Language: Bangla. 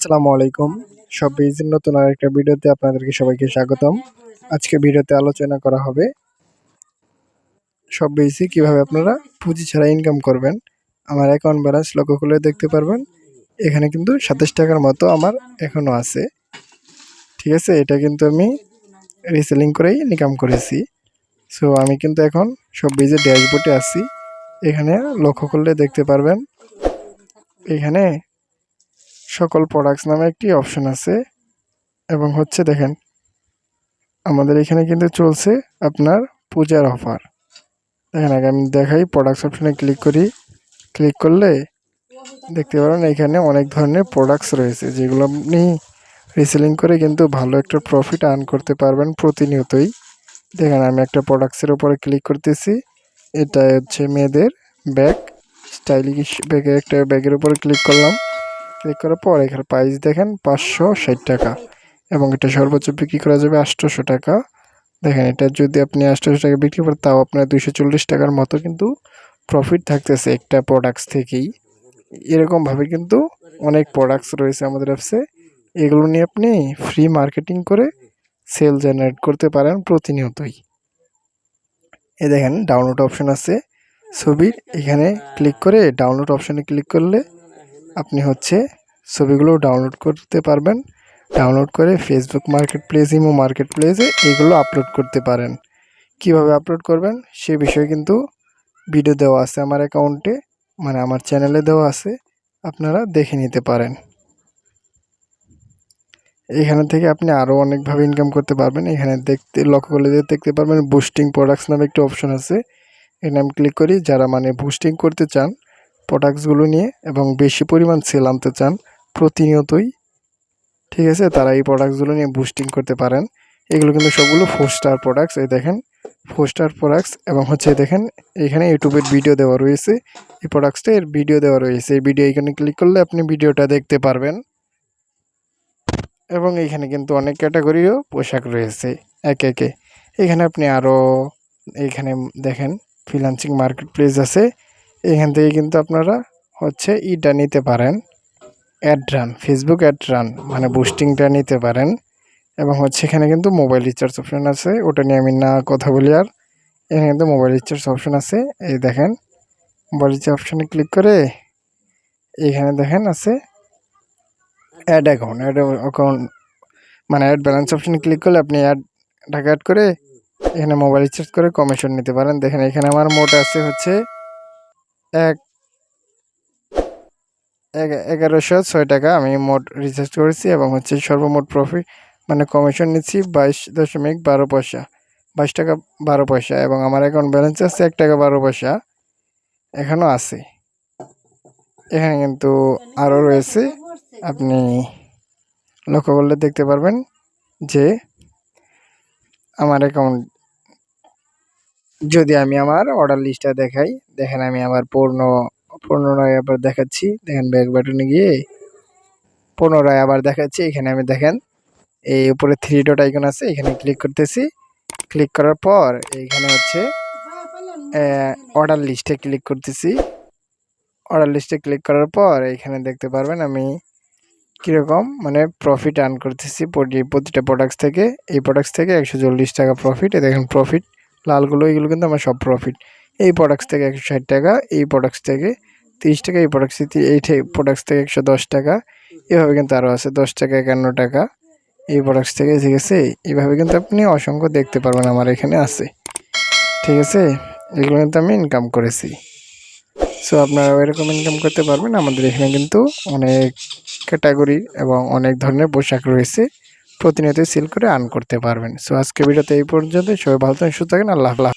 আসসালামু আলাইকুম। সব পেজের নতুন আরেকটা ভিডিওতে আপনাদেরকে সবাইকে স্বাগতম। আজকে ভিডিওতে আলোচনা করা হবে সব বেসে কীভাবে আপনারা পুঁজি ছাড়া ইনকাম করবেন। আমার অ্যাকাউন্ট ব্যালেন্স লক্ষ্য করলে দেখতে পারবেন। এখানে কিন্তু সাতাশ টাকার মতো আমার এখনও আছে। ঠিক আছে, এটা কিন্তু আমি রিসেলিং করেই ইনকাম করেছি। সো আমি কিন্তু এখন সব বেজের ড্যাশবোর্ডে আছি। এখানে লক্ষ্য করলে দেখতে পারবেন। এখানে সকল প্রোডাক্টস নামে একটি অপশন আছে। এবং হচ্ছে দেখেন, আমাদের এখানে কিন্তু চলছে আপনার পূজার অফার দেখেন, আগে আমি দেখাই প্রোডাক্টস অপশনে ক্লিক করি। ক্লিক করলে দেখতে পারেন এখানে অনেক ধরনের প্রোডাক্টস রয়েছে, যেগুলো আপনি রিসেলিং করে কিন্তু ভালো একটা প্রফিট আর্ন করতে পারবেন প্রতিনিয়তই। দেখেন, আমি একটা প্রোডাক্টসের উপরে ক্লিক করতেছি। এটা হচ্ছে মেয়েদের ব্যাগ স্টাইলিশ ব্যাগের একটা ব্যাগের উপরে ক্লিক করলাম। ক্লিক করার পর এখানে প্রাইস দেখেন পাঁচশো ষাট টাকা। এবং এটা সর্বোচ্চ বিক্রি করা যাবে আটশোশো টাকা। দেখেন এটা যদি আপনি আটশোশো টাকা বিক্রি করেন, তাও আপনার দুইশো চল্লিশ টাকার মতো কিন্তু প্রফিট থাকতেছে একটা প্রোডাক্টস থেকেই। এরকমভাবে কিন্তু অনেক প্রোডাক্টস রয়েছে আমাদের অ্যাপসে এগুলো নিয়ে আপনি ফ্রি মার্কেটিং করে সেল জেনারেট করতে পারেন প্রতিনিয়তই। এ দেখেন ডাউনলোড অপশন আছে। ছবির এখানে ক্লিক করে ডাউনলোড অপশানে ক্লিক করলে আপনি হচ্ছে ছবিগুলো ডাউনলোড করতে পারবেন। ডাউনলোড করে ফেসবুক মার্কেট প্লেস ইমো মার্কেট প্লেসে এগুলো আপলোড করতে পারেন। কীভাবে আপলোড করবেন? সে বিষয়ে কিন্তু ভিডিও দেওয়া আছে আমার অ্যাকাউন্টে মানে আমার চ্যানেলে দেওয়া আছে, আপনারা দেখে নিতে পারেন। এখানে থেকে আপনি আরও অনেকভাবে ইনকাম করতে পারবেন। এখানে দেখতে, লক্ষ্য করলে দেখতে পারবেন বুস্টিং প্রোডাক্টস নামে একটি অপশন আছে। এখানে আমি ক্লিক করি, যারা মানে বুস্টিং করতে চান প্রোডাক্টসগুলো নিয়ে এবং বেশি পরিমাণ সেল আনতে চান প্রতিনিয়তই, ঠিক আছে? তারা এই প্রোডাক্টসগুলো নিয়ে বুস্টিং করতে পারেন। এগুলো কিন্তু সবগুলো ফোর স্টার প্রোডাক্টস এই দেখেন ফোর স্টার প্রোডাক্টস এবং হচ্ছে দেখেন, এখানে ইউটিউবের ভিডিও দেওয়া রয়েছে। এই প্রোডাক্টসটা এর ভিডিও দেওয়া রয়েছে। এই ভিডিও এখানে ক্লিক করলে আপনি ভিডিওটা দেখতে পারবেন। এবং এখানে কিন্তু অনেক ক্যাটাগরিও পোশাক রয়েছে, একে একে। এখানে আপনি আরও এখানে দেখেন ফ্রিলান্সিং মার্কেট প্লেস আছে। এখান থেকে কিন্তু আপনারা হচ্ছে ইটা নিতে পারেন। Ad run Facebook ad run মানে বুস্টিংটা নিতে পারেন। এবং হচ্ছে এখানে কিন্তু মোবাইল রিচার্জ অপশান আছে, ওটা নিয়ে আমি না কথা বলি আর। এখানে কিন্তু মোবাইল রিচার্জ অপশান আছে, এই দেখেন। মোবাইল রিচার্জ অপশানে ক্লিক করে এখানে দেখেন আছে অ্যাড অ্যাকাউন্ট অ্যাড অ্যাকাউন্ট মানে অ্যাড ব্যালেন্স অপশানে ক্লিক করলে আপনি অ্যাড টাকা অ্যাড করে এখানে মোবাইল রিচার্জ করে কমিশন নিতে পারেন। দেখেন এখানে আমার মোট আছে হচ্ছে এক এগারোশো ছয় টাকা আমি মোট রিচার্জ করেছি এবং হচ্ছে সর্বমোট প্রফিট মানে কমিশন নিচ্ছি বাইশ দশমিক বারো পয়সা, বাইশ টাকা বারো পয়সা এবং আমার অ্যাকাউন্ট ব্যালেন্স আছে এক টাকা বারো পয়সা এখনও আছে। এখানে কিন্তু আরও রয়েছে, আপনি লক্ষ্য করলে দেখতে পারবেন যে আমার অ্যাকাউন্ট যদি আমি আমার অর্ডার লিস্টটা দেখাই, দেখেন আমি আমার পূর্ণ পুনরায় আবার দেখাচ্ছি। দেখেন ব্যাক বাটনে গিয়ে পুনরায় আবার দেখাচ্ছি। এখানে আমি দেখেন, এই উপরে থ্রি ডট আইকন আছে, এখানে ক্লিক করতেছি। ক্লিক করার পর এইখানে হচ্ছে অর্ডার লিস্টে ক্লিক করতেছি। অর্ডার লিস্টে ক্লিক করার পর এখানে দেখতে পারবেন আমি কীরকম মানে প্রফিট আর্ন করতেছি প্রতিটা প্রোডাক্টস থেকে। এই প্রোডাক্টস থেকে একশো চল্লিশ টাকা প্রফিট দেখেন প্রফিট লালগুলো এইগুলো কিন্তু আমার সব প্রফিট এই প্রোডাক্টস থেকে একশো ষাট টাকা, এই প্রোডাক্টস থেকে তিরিশ টাকা, এই প্রোডাক্টস এই প্রোডাক্টস থেকে একশো দশ টাকা। এভাবে কিন্তু আরও আছে, দশ টাকা, একান্ন টাকা। এই প্রোডাক্টস থেকে, ঠিক আছে? এইভাবে কিন্তু আপনি অসংখ্য দেখতে পারবেন আমার এখানে আছে। ঠিক আছে? এগুলো কিন্তু আমি ইনকাম করেছি। সো আপনারা এরকম ইনকাম করতে পারবেন। আমাদের এখানে কিন্তু অনেক ক্যাটাগরি এবং অনেক ধরনের পোশাক রয়েছে। প্রতিনিয়ত সেল করে আর্ন করতে পারবেন। সো আজকে ভিডিওতে এই পর্যন্ত সবাই ভালো থাকেন, সুস্থ থাকেন। আল্লাহ